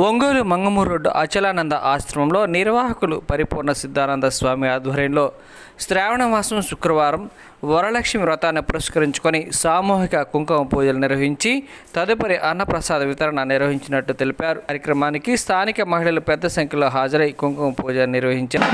Ongole Mangamuru road Achalananda ఆశ్రమంలో నిర్వాహకులు పరిపూర్ణ సిద్ధానంద స్వామి ఆధ్వర్యంలో శ్రావణ మాసం శుక్రవారం వరలక్ష్మి వ్రతాన్ని పురస్కరించుకొని సామూహిక కుంకుమ పూజలు నిర్వహించి తదుపరి అన్నప్రసాద వితరణ నిర్వహించినట్టు తెలిపారు. కార్యక్రమానికి స్థానిక మహిళలు పెద్ద సంఖ్యలో హాజరై కుంకుమ పూజ నిర్వహించారు.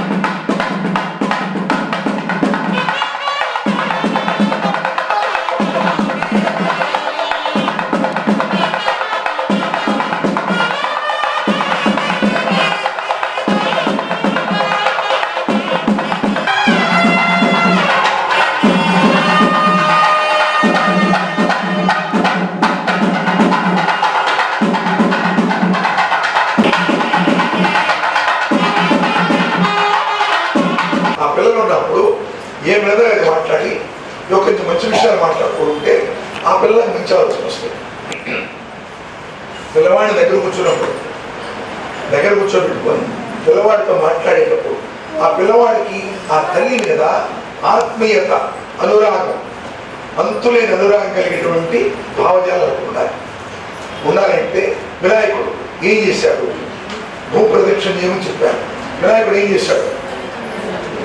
చేయమని వినాయకుడు ఏం చేశాడు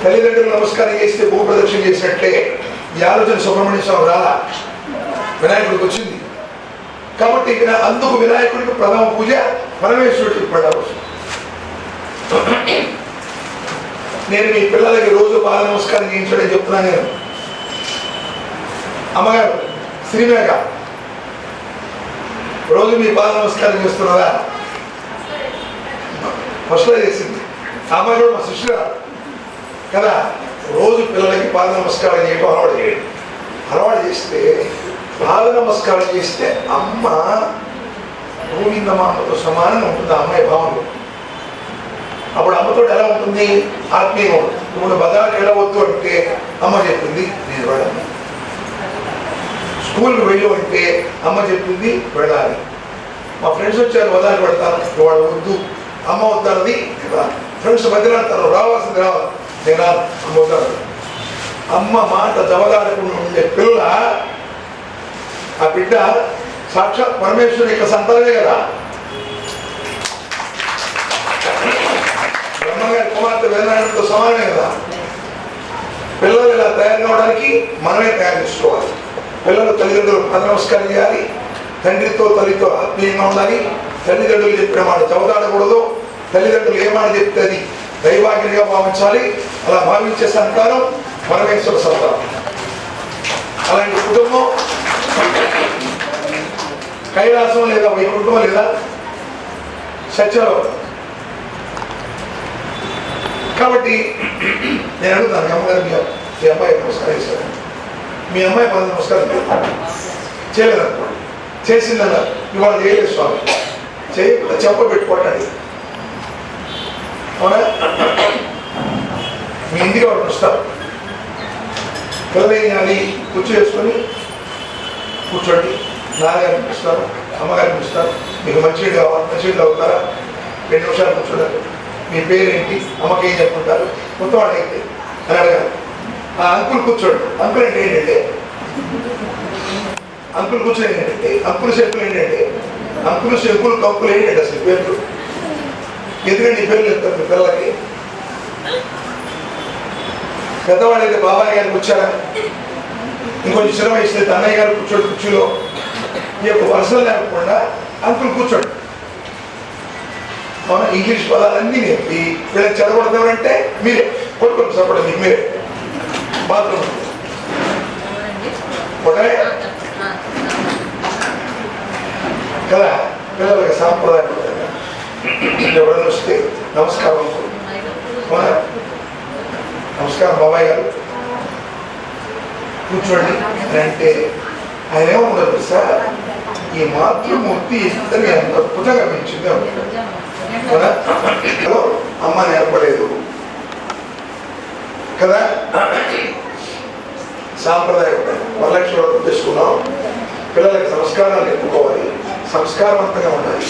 తల్లిదండ్రులు నమస్కారం చేస్తే భూ ప్రదక్షిణ చేసినట్లే ఈ ఆలోచన సుబ్రహ్మణ్య స్వామి రాలా? వినాయకుడికి వచ్చింది. కాబట్టి వినా అందుకు వినాయకుడికి ప్రథమ పూజ పరమేశ్వరుడికి పడవచ్చు నేను మీ పిల్లలకి రోజు పాద నమస్కారం చేయించడం చెప్తున్నాను నేను. అమ్మగారు శ్రీమేక రోజు మీ పాద నమస్కారం చేస్తున్నారా? ఫస్ట్లో చేసింది. ఆ అమ్మాయి కూడా మా శిష్యురాలు కదా రోజు పిల్లలకి పాద నమస్కారం చేయడం అలవాటు చేయండి. అలవాటు చేస్తే పాద నమస్కారం చేస్తే అమ్మ గోవిందమామతో సమానంగా ఉంటుంది ఆ అమ్మాయి భావనలో. అప్పుడు అమ్మతో ఎలా ఉంటుంది? ఆత్మీయం ఉంటుంది. ఇప్పుడు బజార్కి వెళ్ళవద్దు అంటే అమ్మ చెప్పింది నేను వెళ్ళను. స్కూల్కి వెళ్ళు అంటే అమ్మ చెప్పింది వెళ్ళాలి. మా ఫ్రెండ్స్ వచ్చారు బదాలు పెడతాను వాళ్ళు వద్దు. అమ్మ వద్దన్నది ఫ్రెండ్స్ మధ్యలో అంటారు రావాల్సింది రావాలి. నేను రాను, అమ్మ అమ్మ మాట జవదాడకుండా ఉండే పిల్ల ఆ బిడ్డ సాక్షాత్ పరమేశ్వరుని యొక్క సంతానమే కదా. బ్రహ్మగారి కుమార్తె వేదాంతంతో సమానమే కదా. పిల్లలు ఇలా తయారు కావడానికి మనమే తయారు చేసుకోవాలి. పిల్లలు తల్లిదండ్రులు నమస్కారం చేయాలి. తండ్రితో తల్లితో ఆత్మీయంగా ఉండాలి. తల్లిదండ్రులు చెప్పిన మాట చవదాడకూడదు తల్లిదండ్రులు ఏ చెప్తే అది దైవాగ్నిగా భావించాలి. అలా భావించే సంతానం పరమేశ్వర సంతానం. అలాంటి కుటుంబం. కైలాసం లేదా వైకుంఠం లేదా సత్యలో కాబట్టి నేను అడుగుతాను మీ అమ్మగారు మీ మీ అమ్మాయి నమస్కారం చేశారు. మీ అమ్మాయి పద నమస్కారం చేయలేదు. చేయలేదనుకోండి. చేసిందన్న ఇవాళ చేయలేదు స్వామి. చేయ చెప్ప పెట్టుకోండి అవునా? మీ ఇంటికి వాడు వస్తారు? పిల్లలు ఏం చేయాలి కూర్చో వేసుకొని కూర్చోండి. నాన్నగారిని పిలుస్తారు అమ్మగారిని పిలుస్తారు. మీకు మంచిగా కావాలి మంచిగా అవుతారా రెండు నిమిషాలు కూర్చోండి. మీ పేరేంటి? అమ్మకి ఏం చెప్పుకుంటారు? మొత్తం వాడు అయితే అని అడగాలి. ఆ అంకుల్ కూర్చోండి. అంకుల్ అంటే ఏంటంటే అంకుల్ కూర్చోండి ఏంటంటే అంకుల్ చెప్పులు ఏంటంటే అంకుల్ శంకులు కంకులు ఏంటంటే అసలు పేర్లు? ఎందుకంటే ఈ పేర్లు చెప్తారు మీ పిల్లలకి? పెద్దవాళ్ళు అయితే బాబాయ్ గారికి వచ్చారా ఇంకొంచెం చిన్న వయసు అయితే అన్నయ్య గారు కూర్చోడు కుర్చీలో. ఈ యొక్క వరుసలు లేకుండా అంకుల్ కూర్చోండి. అవునా? ఇంగ్లీష్ పదాలన్నీ నేర్పి వీళ్ళకి చదవడతామంటే మీరే. చెప్పడం మీకు మీరే. బాత్రూమ్. ఒకటే కదా పిల్లలకి సాంప్రదాయం ఎవరైనా వస్తే నమస్కారం నమస్కారం బాబాయ్ గారు. కూర్చోండి. అని అంటే ఆయన ఏమన్నారు సార్ ఈ మాతృమూర్తి ఇద్దరు ఎంత అద్భుతంగా పెంచింది. కదా? హలో, అమ్మ నేర్పలేదు. కదా? సాంప్రదాయం. వరలక్ష్మి వ్రతం పిల్లలకి సంస్కారాలు నేర్పుకోవాలి సంస్కారవంతంగా ఉండాలి.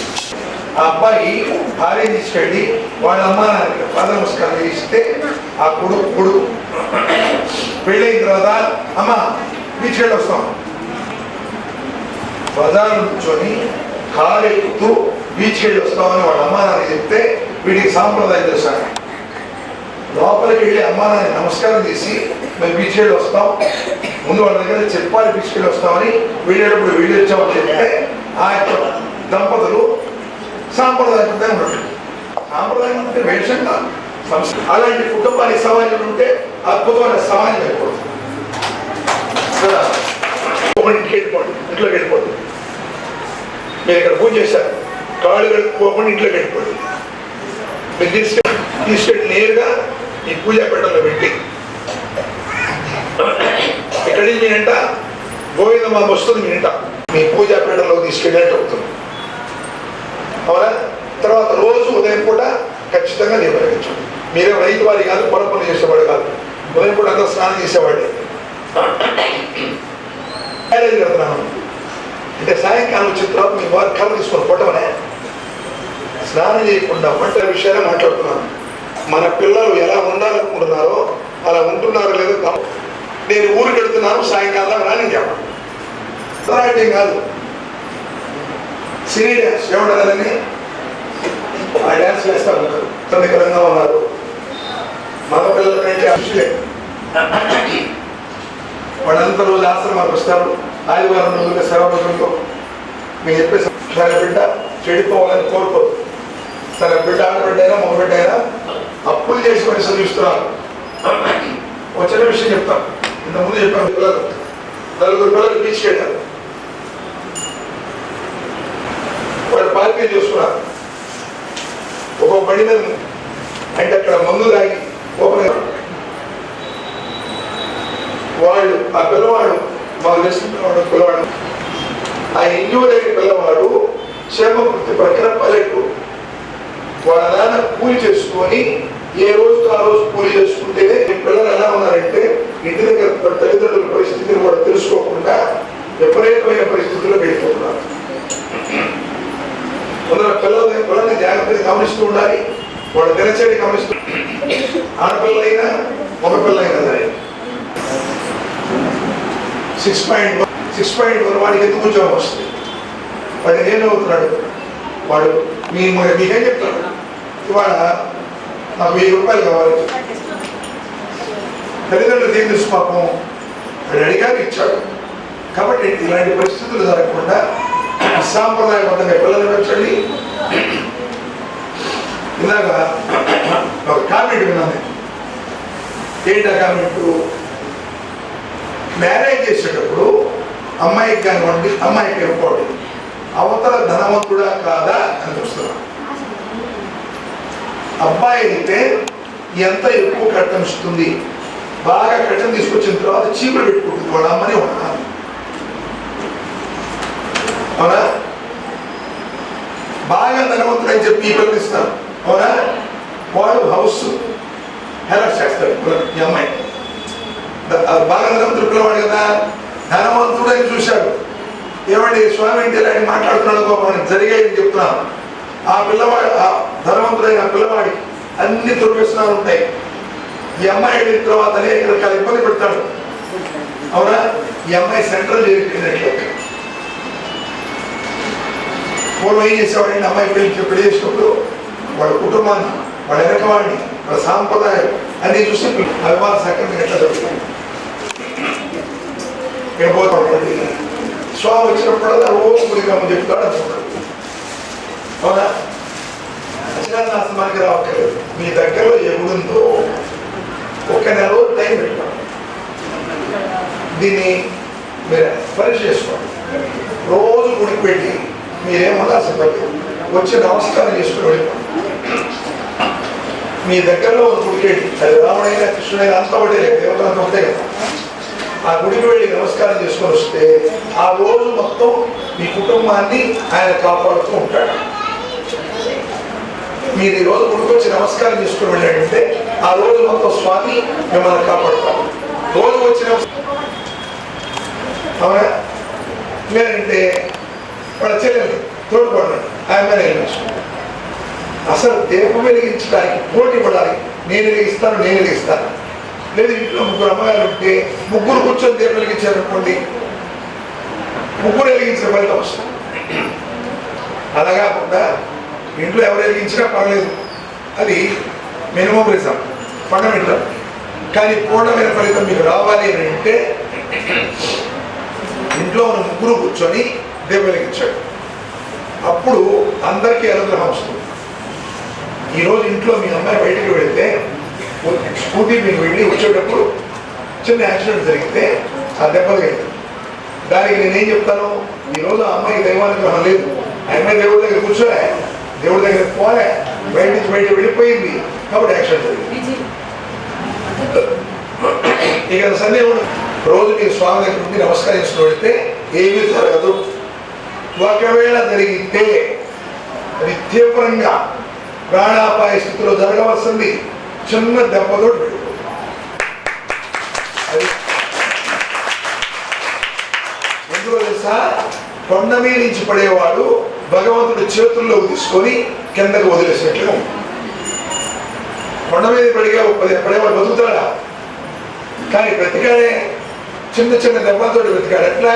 ఆ అబ్బాయి భార్య తీసుకెళ్ళి వాళ్ళ అమ్మ నాన్నకి పాద నమస్కారం చేస్తే ఆ కొడుకు కొడుకు. పెళ్ళైన తర్వాత అమ్మ బీచ్ వస్తాం బజార్ నుంచొని కారు ఎక్కుతూ బీచ్కి వెళ్ళి వస్తామని వాళ్ళ అమ్మా నాన్న చెప్తే వీడికి సాంప్రదాయం చేశాను లోపలికి వెళ్ళి అమ్మా నాన్న నమస్కారం చేసి మేము బీచ్కి వెళ్ళి వస్తాం ముందు వాళ్ళ దగ్గర చెప్పాలి బీచ్కి వెళ్ళి వస్తామని వెళ్ళేటప్పుడు వీళ్ళు వచ్చామని చెప్తే ఆ యొక్క దంపతులు సాంప్రదాయకంగా ఉన్నట్టు. సాంప్రదాయం అంటే వేషం కాదు సంస్కృతి. అలాంటి కుటుంబానికి సమాజం ఉంటే అద్భుతమైన సమాజం అయిపోతుంది. ఇంటికి వెళ్ళిపోండి ఇంట్లోకి వెళ్ళిపోండి. మీరు ఇక్కడ పూజ చేశారు కాళ్ళు కడుక్కోకుండా ఇంట్లోకి వెళ్ళిపోండి. మీరు తీసుకెళ్ళి తీసుకెళ్ళి నేరుగా ఈ పూజా పెట్టంలో పెట్టి. ఇక్కడి నుంచి గోవిందమ్మ వస్తుంది మీనంట మీ పూజా పీఠంలో తీసుకెళ్ళినట్టు అవుతుంది. అవునా? తర్వాత రోజు ఉదయం పూట ఖచ్చితంగా నిర్వహించండి మీరే రైతు వారి కాదు పొలం పనులు చేసేవాడు కాదు. ఉదయం పూట అంతా స్నానం చేసేవాడే మ్యారేజ్ కడుతున్నాను అంటే సాయంకాలం వచ్చిన తర్వాత మీ వారి కళ్ళు తీసుకొని పొట్టమనే స్నానం చేయకుండా వంట విషయాలే మాట్లాడుతున్నాను మన పిల్లలు ఎలా ఉండాలనుకుంటున్నారో అలా ఉంటున్నారో లేదో నేను ఊరికి వెళ్తున్నాను సాయంకాలం రాని చెప్పండి కాదు. సినీ డ్యాన్స్ ఏమంటారని ఆ డ్యాన్స్ వేస్తా ఉంటారు ఇబ్బందికరంగా ఉన్నారు. మగ పిల్లల కంటే అరుషులే వాళ్ళంతా రోజు ఆశ్రమానికి వస్తారు. ఆదివారం రోజుగా సెలవులతో మేము చెప్పేసి తన బిడ్డ చెడిపోవాలని కోరుకోరు తన బిడ్డ ఆడబిడ్డైనా అయినా మగ బిడ్డ అయినా అప్పులు చేసి చదివిస్తున్నారు వచ్చిన విషయం చెప్తాను. ఇంతకుముందు చెప్పాను. పిల్లలు నలుగురు పిల్లలు బీచ్కి వెళ్ళారు. వాళ్ళు పార్టీ చూసుకున్నారు. ఒక బండి మీద అంటే అక్కడ మందు తాగి ఓపెన్ వాళ్ళు. ఆ పిల్లవాడు మాకు తెలిసిన పిల్లవాడు పిల్లవాడు. ఆ ఇంజూర్ అయిన పిల్లవాడు క్షేమ వృత్తి ప్రక్కన పల్లెటూరు. వాళ్ళ నాన్న కూలి చేసుకొని ఏ రోజు ఆ రోజు కూలి చేసుకుంటేనే పిల్లలు ఎలా ఉన్నారంటే ఇంటి దగ్గర వాళ్ళ తల్లిదండ్రుల పరిస్థితిని కూడా తెలుసుకోకుండా విపరీతమైన పరిస్థితుల్లో వెళ్ళిపోతున్నారు. కొందరు పిల్లలు పిల్లల్ని జాగ్రత్తగా గమనిస్తూ ఉండాలి. వాళ్ళ దినచర్య గమనిస్తూ ఆడపిల్లలైనా మగ పిల్లైనా సరే six point six point one వాడికి ఎందుకు ఉద్యోగం వస్తుంది? పదిహేను అవుతున్నాడు. వాడు మీ మీకేం చెప్తాడు? ఇవాళ నాకు వెయ్యి రూపాయలు కావాలి. తల్లిదండ్రులు ఏం తెలుసు పాపం? అడిగారు ఇచ్చాడు. కాబట్టి ఇలాంటి పరిస్థితులు జరగకుండా సాంప్రదాయబద్ధంగా పిల్లలు పెంచండి. ఇలాగ ఒక కామెంట్ విన్నాను. ఏంటి ఆ కామెంట్ మ్యారేజ్ చేసేటప్పుడు అమ్మాయికి కానివ్వండి అమ్మాయికి ఇవ్వకూడదు అవతల ధనవంతుడా కాదా అని చూస్తున్నాం. అబ్బాయి అయితే ఎంత ఎక్కువ కట్టం ఇస్తుంది? బాగా కట్టం తీసుకొచ్చిన తర్వాత చీపులు పెట్టుకుంటుంది. వాళ్ళ అమ్మని ఉన్నాను అవునా? బాగా ధనవంతుడు అని చెప్పి ఈ పిల్లలు అవునా? వాడు హౌస్ హెరాస్ చేస్తాడు ఈ అమ్మాయి. బాగా ధనవంతుడు పిల్లవాడు కదా ధనవంతుడు అని చూశాడు. ఏమండి స్వామి ఇంటి ఇలాంటి మాట్లాడుతున్నాడు గోపాలని జరిగాయని చెప్తున్నాను ఆ పిల్లవాడు ఆ ధనవంతుడైన ఆ పిల్లవాడికి అన్ని దుర్వ్యసనాలు ఉంటాయి. ఈ అమ్మాయి వెళ్ళిన తర్వాత అనేక రకాల ఇబ్బంది పెడతాడు. అవునా? ఈ అమ్మాయి సెంట్రల్ చేరిపోయినట్లు పూర్వం ఏం చేసేవాడండి అమ్మాయి పెళ్ళి పెళ్ళి చేసినప్పుడు వాళ్ళ కుటుంబాన్ని వాళ్ళ వెనక వాడిని వాళ్ళ సాంప్రదాయం అన్ని చూసి అభిమాన సక్రమంగా ఎట్లా జరుగుతుంది? ఇక్కడ పోతాడు స్వామి వచ్చినప్పుడల్లా రోజు గుడిగా చెప్తాడు అనుకుంటాడు అవునా? అచలానాశ్రమానికి రావట్లేదు. మీ దగ్గరలో ఏ గుడి ఒక నెల రోజు టైం పెట్టాం దీన్ని మీరు పరీక్ష చేసుకోండి. రోజు గుడికి పెట్టి మీరేమన్నా అసలు వచ్చి నమస్కారం చేసుకుని మీ దగ్గరలో ఒక గుడికి అది రాముడైనా కృష్ణుడైనా అంతా ఒకటే లేదు దేవతలంతా ఒకటే కదా. ఆ గుడికి వెళ్ళి నమస్కారం చేసుకొని వస్తే ఆ రోజు మొత్తం మీ కుటుంబాన్ని ఆయన కాపాడుతూ ఉంటాడు. మీరు ఈ రోజు గుడికి వచ్చి నమస్కారం చేసుకుని వెళ్ళాడంటే ఆ రోజు మొత్తం స్వామి మిమ్మల్ని కాపాడుతాడు. రోజు వచ్చి నమస్- అవునా? లేదంటే వాళ్ళ చెల్లెలు తోడుపడ్డాడు. ఆయన మీద వెలిగించుకుంటాడు అసలు దీపం వెలిగించడానికి పోటీ పడాలి. నేను వెలిగిస్తాను నేను వెలిగిస్తాను. లేదు ఇంట్లో ముగ్గురు అమ్మగారు ఉంటే ముగ్గురు కూర్చొని దీపం వెలిగించారనుకోండి ముగ్గురు వెలిగించిన ఫలితం వస్తుంది. అలా కాకుండా ఇంట్లో ఎవరు వెలిగించినా పర్లేదు. అది మినిమం రిజల్ట్ ఫండమెంటల్. కానీ పూర్ణమైన ఫలితం మీకు రావాలి అని అంటే ఇంట్లో ఉన్న ముగ్గురు కూర్చొని దేవుడు వెలిగించాడు అప్పుడు అందరికీ అనుగ్రహం వస్తుంది. ఈరోజు ఇంట్లో మీ అమ్మాయి బయటికి వెళితే స్కూటీ మీకు వెళ్ళి వచ్చేటప్పుడు చిన్న యాక్సిడెంట్ జరిగితే ఆ దెబ్బ దానికి నేనేం చెప్తాను? ఈరోజు ఆ అమ్మాయికి దైవానుగ్రహం లేదు. ఆ అమ్మాయి దేవుడి దగ్గర కూర్చోలే. దేవుడి దగ్గర పోలే. బయట నుంచి బయట వెళ్ళిపోయింది. కాబట్టి యాక్సిడెంట్ జరిగింది. ఇక సందేహం రోజు మీరు స్వామి దగ్గర నుండి నమస్కరించుకుని వెళితే ఏమీ జరగదు. ఒకవేళ జరిగితే అది తీవ్రంగా ప్రాణాపాయ స్థితిలో జరగవలసింది చిన్న దెబ్బతో అది తెలుసా? కొండ మీద నుంచి పడేవాడు భగవంతుడి చేతుల్లో తీసుకొని కిందకు వదిలేసినట్లుగా కొండ మీద పడిగా పడేవాడు బతుకుతాడా? కానీ బ్రతికాడే చిన్న చిన్న దెబ్బలతో బ్రతికాడు. ఎట్లా?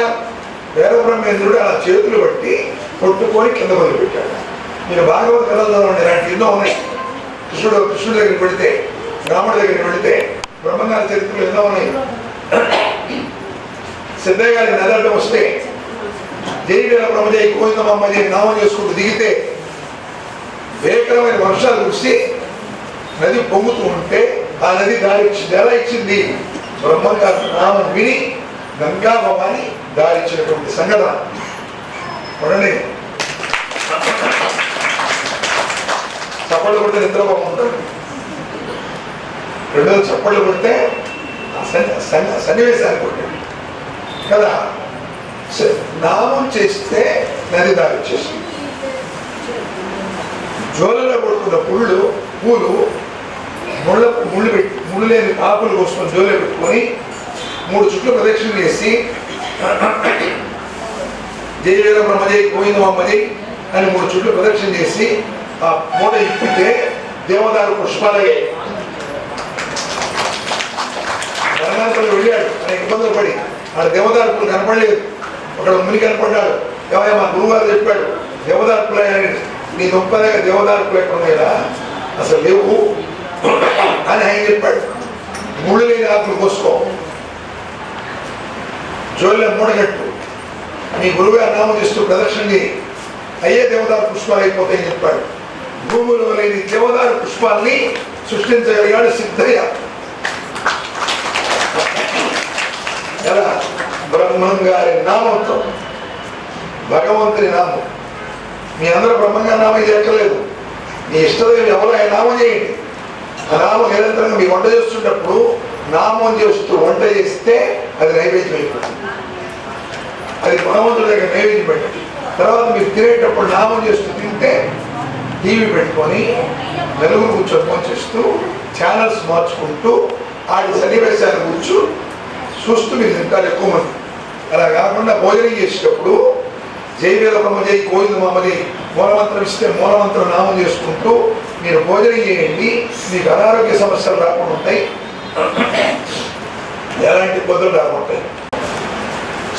వేదబ్రహ్మేంద్రుడు ఆ చేతులు బట్టి కొట్టుకొని కింద మొదలుపెట్టాడు. మీరు భాగవత కథలు ఇలాంటి ఎన్నో ఉన్నాయి కృష్ణుడు కృష్ణుడి దగ్గరికి పెడితే రాముడి దగ్గరికి పెడితే బ్రహ్మంగారి చరిత్రలు ఎన్నో ఉన్నాయి. సిద్ధయ్య గారి నెలడం వస్తే జైవీర బ్రహ్మజయ గోవిందమ్మ జయ నామం చేసుకుంటూ దిగితే భీకరమైన వర్షాలు కురిసి నది పొంగుతూ ఉంటే ఆ నది దారి ఇచ్చింది ఎలా ఇచ్చింది బ్రహ్మంగారి నామం విని గంగా భవాని దారి ఇచ్చినటువంటి చూడండి. చప్పట్లు కొడితే నిద్ర ఉంటుంది రెండోది చప్పట్లు కొడితే ఆ సన్ని- సన్నివేశాన్ని కదా? నామం చేస్తే నది దారి చేస్తుంది జోలలో కొడుకున్న పుళ్ళు పూలు ముళ్ళ ముళ్ళు పెట్టి ముళ్ళు లేని ఆకులు కోసుకొని జోలే పెట్టుకొని మూడు చుట్లు ప్రదక్షిణ చేసి జై వీర బ్రహ్మజై గోవిందమమ్మజై అని మూడు చుట్లు ప్రదక్షిణ చేసి ఆ మూట ఇప్పితే దేవదారు పుష్పాలయ్యాయి వరంగల్పల్లి వెళ్ళాడు. ఆయన ఇబ్బందులు పడి ఆడ దేవదార్పులు కనపడలేదు. అక్కడ ముని కనపడ్డాడు. ఏమయ్య మా గురువుగారు చెప్పాడు దేవదార్పులు అని నీ దొంపదగా దేవదార్పులు ఎక్కడ ఉన్నాయా అసలు లేవు. అని ఆయన చెప్పాడు. ముళ్ళు లేని ఆకులు కోసుకో. జోళ్ళ మూడగట్టు. మీ గురువు గారు నామదిస్తూ ప్రదర్శన అయ్యే దేవదారు పుష్పాలు అయిపోతాయని చెప్పాడు. భూమిలో లేని దేవదారు పుష్పాల్ని సృష్టించగలిగాడు సిద్ధయ్య. ఎలా? బ్రహ్మం గారి నామంతో భగవంతుని నామం. మీ అందరూ బ్రహ్మంగా నామం చేయక్కర్లేదు. మీ ఇష్టదేవి ఎవరు ఆయన నామం చేయండి. ఆ నామం నిరంతరంగా మీ వంట చేస్తున్నప్పుడు నామం చేస్తూ వంట చేస్తే అది నైవేద్యం అయిపోతుంది. అది భగవంతుడి దగ్గర నైవేద్యం పెట్టండి. తర్వాత మీరు తినేటప్పుడు నామం చేస్తూ తింటే టీవీ పెట్టుకొని నలుగురు కూర్చొని చేస్తూ ఛానల్స్ మార్చుకుంటూ ఆడి సన్నివేశాలు కూర్చు చూస్తూ మీరు తింటారు ఎక్కువ మంది. అలా కాకుండా భోజనం చేసేటప్పుడు జైవేల వీరబ్రహ్మ జై గోవిందమని మూలమంత్రం ఇస్తే మూలమంత్రం నామం చేసుకుంటూ మీరు భోజనం చేయండి. మీకు అనారోగ్య సమస్యలు రాకుండా ఉంటాయి. ఎలాంటి ఇబ్బందులు రాకుంటాయి.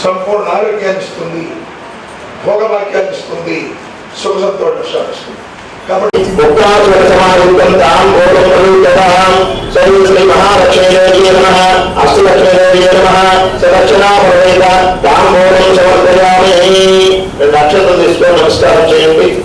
సంపూర్ణ ఆరోగ్యాన్ని ఇస్తుంది. భోగవాక్యాన్ని ఇస్తుంది. సుఖ సంతోషాలు ఇస్తుంది. కాబట్టి రెండు తీసుకొని నమస్కారం చేయండి.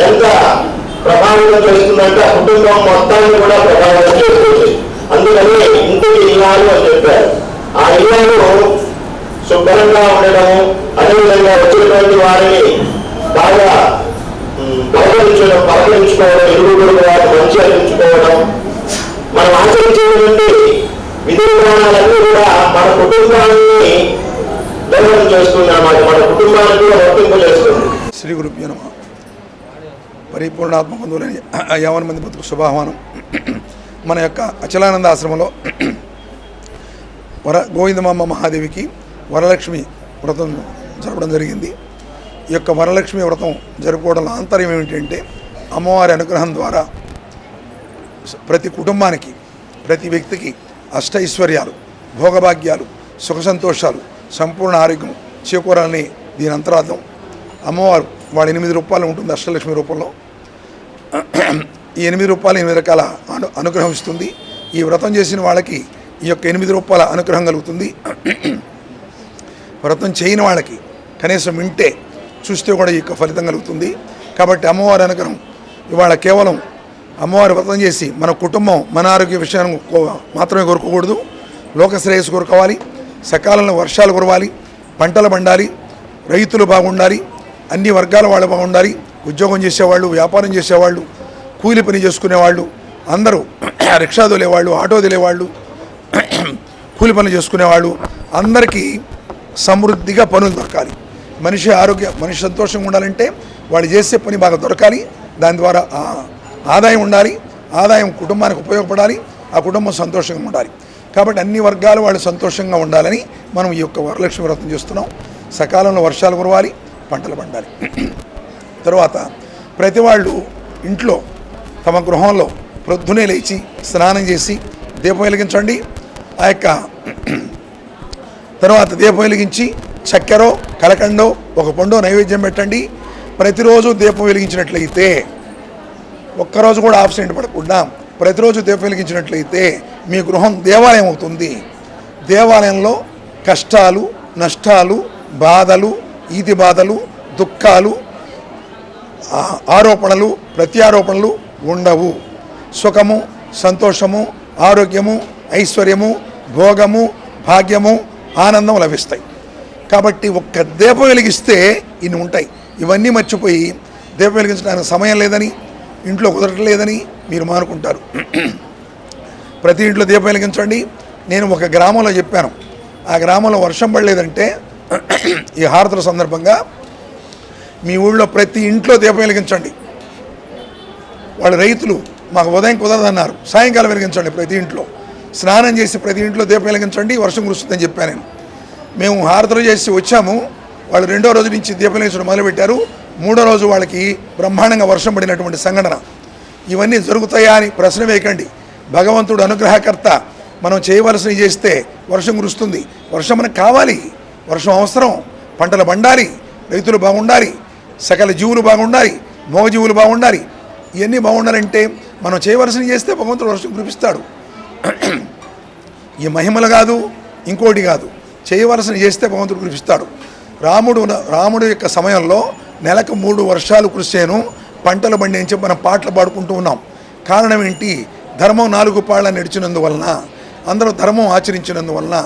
ఎంత ప్రభావితం చేస్తుందంటే ఆ కుటుంబం మొత్తాన్ని కూడా ప్రభావితం చేస్తుంది అందుకని ఇంటికి ఇల్లాలు అని చెప్పారు ఇళ్ళను శుభ్రంగా ఉండడం అదేవిధంగా వచ్చినటువంటి వారిని బాగా పరిగణించడం పరిగణించుకోవడం ఇరుగుడు వారిని మంచి అనిపించుకోవడం మనం ఆచరించేటువంటి విధి విధానాలన్నీ కూడా మన కుటుంబాన్ని దోహదం చేస్తుంది అన్నమాట. మన కుటుంబాన్ని కూడా వర్తింపజేస్తుంది శ్రీ గురు నమ. పరిపూర్ణాత్మ బంధువులని యావన్ మంది బతుకు శుభాహ్వానం. మన యొక్క అచలానంద ఆశ్రమంలో వర గోవిందమామ మహాదేవికి వరలక్ష్మి వ్రతం జరపడం జరిగింది. ఈ యొక్క వరలక్ష్మి వ్రతం జరుపుకోవడంలో ఆంతర్యం ఏమిటంటే అమ్మవారి అనుగ్రహం ద్వారా ప్రతి కుటుంబానికి ప్రతి వ్యక్తికి అష్టైశ్వర్యాలు భోగభాగ్యాలు సుఖ సంతోషాలు సంపూర్ణ ఆరోగ్యం చేకూరాలని దీని అంతరార్థం. అమ్మవారు వాళ్ళ ఎనిమిది రూపాయలు ఉంటుంది అష్టలక్ష్మి రూపంలో. ఈ ఎనిమిది రూపాయలు ఎనిమిది రకాల అను అనుగ్రహం ఇస్తుంది. ఈ వ్రతం చేసిన వాళ్ళకి ఈ యొక్క ఎనిమిది రూపాయల అనుగ్రహం కలుగుతుంది. వ్రతం చేయని వాళ్ళకి కనీసం వింటే చూస్తే కూడా ఈ యొక్క ఫలితం కలుగుతుంది. కాబట్టి అమ్మవారి అనుగ్రహం ఇవాళ కేవలం అమ్మవారి వ్రతం చేసి మన కుటుంబం మన ఆరోగ్య విషయాన్ని మాత్రమే కోరుకోకూడదు. లోక శ్రేయస్సు కోరుకోవాలి. సకాలంలో వర్షాలు కురవాలి పంటలు పండాలి రైతులు బాగుండాలి అన్ని వర్గాల వాళ్ళు బాగుండాలి ఉద్యోగం చేసేవాళ్ళు వ్యాపారం చేసేవాళ్ళు కూలి పని చేసుకునేవాళ్ళు అందరూ రిక్షా తోలేవాళ్ళు ఆటో తోలేవాళ్ళు కూలి పనులు చేసుకునేవాళ్ళు అందరికీ సమృద్ధిగా పనులు దొరకాలి. మనిషి ఆరోగ్య మనిషి సంతోషంగా ఉండాలంటే వాళ్ళు చేసే పని బాగా దొరకాలి. దాని ద్వారా ఆదాయం ఉండాలి ఆదాయం కుటుంబానికి ఉపయోగపడాలి ఆ కుటుంబం సంతోషంగా ఉండాలి. కాబట్టి అన్ని వర్గాలు వాళ్ళు సంతోషంగా ఉండాలని మనం ఈ యొక్క వరలక్ష్మి వ్రతం చేస్తున్నాం. సకాలంలో వర్షాలు కురవాలి పంటలు పండాలి. తర్వాత ప్రతి వాళ్ళు ఇంట్లో తమ గృహంలో ప్రొద్దునే లేచి స్నానం చేసి దీపం వెలిగించండి. ఆ యొక్క తర్వాత దీపం వెలిగించి చక్కెరో కలకండో ఒక పండో నైవేద్యం పెట్టండి. ప్రతిరోజు దీపం వెలిగించినట్లయితే ఒక్కరోజు కూడా ఆబ్సెంట్ పడకుండా ప్రతిరోజు దీపం వెలిగించినట్లయితే మీ గృహం దేవాలయం అవుతుంది. దేవాలయంలో కష్టాలు నష్టాలు బాధలు ఈతి బాధలు దుఃఖాలు ఆరోపణలు ప్రత్యారోపణలు ఉండవు. సుఖము సంతోషము ఆరోగ్యము ఐశ్వర్యము భోగము భాగ్యము ఆనందం లభిస్తాయి. కాబట్టి ఒక్క దీపం వెలిగిస్తే ఇన్ని ఉంటాయి. ఇవన్నీ మర్చిపోయి దీపం వెలిగించడానికి సమయం లేదని ఇంట్లో కుదరట్లేదని మీరు మానుకుంటారు. ప్రతి ఇంట్లో దీపం వెలిగించండి. నేను ఒక గ్రామంలో చెప్పాను. ఆ గ్రామంలో వర్షం పడలేదంటే ఈ హారతుల సందర్భంగా మీ ఊళ్ళో ప్రతి ఇంట్లో దీపం వెలిగించండి. వాళ్ళు రైతులు మాకు ఉదయం కుదరదన్నారు. సాయంకాలం వెలిగించండి ప్రతి ఇంట్లో. స్నానం చేసి ప్రతి ఇంట్లో దీపం వెలిగించండి వర్షం కురుస్తుందని చెప్పాను నేను. మేము హారతలు చేసి వచ్చాము. వాళ్ళు రెండో రోజు నుంచి దీపం వెలిగించడం మొదలుపెట్టారు. మూడో రోజు వాళ్ళకి బ్రహ్మాండంగా వర్షం పడినటువంటి సంఘటన. ఇవన్నీ జరుగుతాయా అని ప్రశ్న వేయకండి. భగవంతుడు అనుగ్రహకర్త. మనం చేయవలసినవి చేస్తే వర్షం కురుస్తుంది. వర్షం మనకు కావాలి. వర్షం అవసరం. పంటలు పండాలి. రైతులు బాగుండాలి. సకల జీవులు బాగుండాలి. మోగజీవులు బాగుండాలి. ఇవన్నీ బాగుండాలంటే మనం చేయవలసినవి చేస్తే భగవంతుడు వర్షం కురిపిస్తాడు. ఈ మహిమలు కాదు ఇంకోటి కాదు. చేయవలసిన చేస్తే భగవంతుడు కురిపిస్తాడు రాముడు రాముడు యొక్క సమయంలో నెలకు మూడు వర్షాలు కురిసేను పంటలు పండించి మనం పాటలు పాడుకుంటూ ఉన్నాం. కారణం ఏంటి? ధర్మం నాలుగు పాళ్ళ నడిచినందువలన అందరూ ధర్మం ఆచరించినందువలన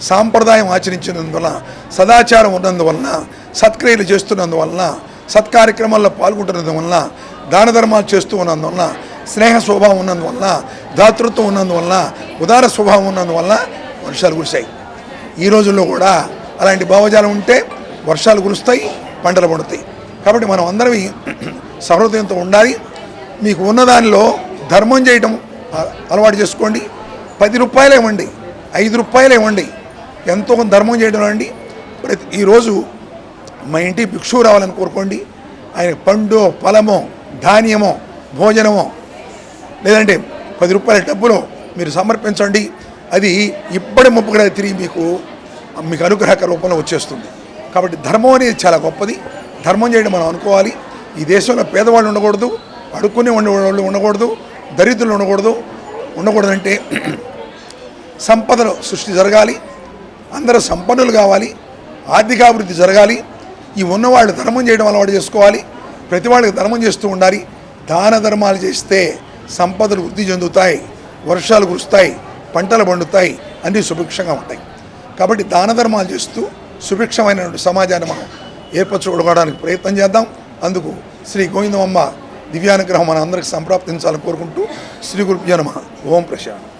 సాంప్రదాయం ఆచరించినందువలన సదాచారం ఉన్నందువలన సత్క్రియలు చేస్తున్నందువలన సత్కార్యక్రమాల్లో పాల్గొంటున్నందువలన దాన ధర్మాలు చేస్తూ ఉన్నందువలన స్నేహ స్వభావం ఉన్నందువలన దాతృత్వం ఉన్నందువలన ఉదార స్వభావం ఉన్నందువలన వర్షాలు కురిశాయి. ఈ రోజుల్లో కూడా అలాంటి భావజాలం ఉంటే వర్షాలు కురుస్తాయి పంటలు పండుతాయి. కాబట్టి మనం అందరం సహృదయంతో ఉండాలి. మీకు ఉన్నదానిలో ధర్మం చేయటం అలవాటు చేసుకోండి. పది రూపాయలు ఇవ్వండి ఐదు రూపాయలు ఇవ్వండి ఎంతో కొంత ధర్మం చేయడం అండి. ప్రతి ఈరోజు మా ఇంటికి భిక్షువు రావాలని కోరుకోండి. ఆయన పండు ఫలమో ధాన్యమో భోజనమో లేదంటే పది రూపాయల డబ్బును మీరు సమర్పించండి. అది ఇప్పటి ముప్పగడ తిరిగి మీకు మీకు అనుగ్రహక రూపంలో వచ్చేస్తుంది. కాబట్టి ధర్మం అనేది చాలా గొప్పది. ధర్మం చేయడం మనం అనుకోవాలి. ఈ దేశంలో పేదవాళ్ళు ఉండకూడదు అడుక్కునే ఉండేవాళ్ళు ఉండకూడదు దరిద్రులు ఉండకూడదు. ఉండకూడదంటే సంపదను సృష్టి జరగాలి అందరూ సంపన్నులు కావాలి ఆర్థికాభివృద్ధి జరగాలి. ఈ ఉన్నవాళ్ళు ధర్మం చేయడం అలవాటు చేసుకోవాలి. ప్రతి వాళ్ళకి ధర్మం చేస్తూ ఉండాలి. దాన ధర్మాలు చేస్తే సంపదలు వృద్ధి చెందుతాయి వర్షాలు కురుస్తాయి పంటలు పండుతాయి అన్నీ సుభిక్షంగా ఉంటాయి. కాబట్టి దాన ధర్మాలు చేస్తూ సుభిక్షమైనటువంటి సమాజాన్ని మనం ఏర్పరచుకోవడానికి ప్రయత్నం చేద్దాం. అందుకు శ్రీ గోవిందమ్మ దివ్యానుగ్రహం మన అందరికి సంప్రాప్తించాలని కోరుకుంటూ శ్రీ గురుభ్యో నమ. ఓం ప్రశాంత్.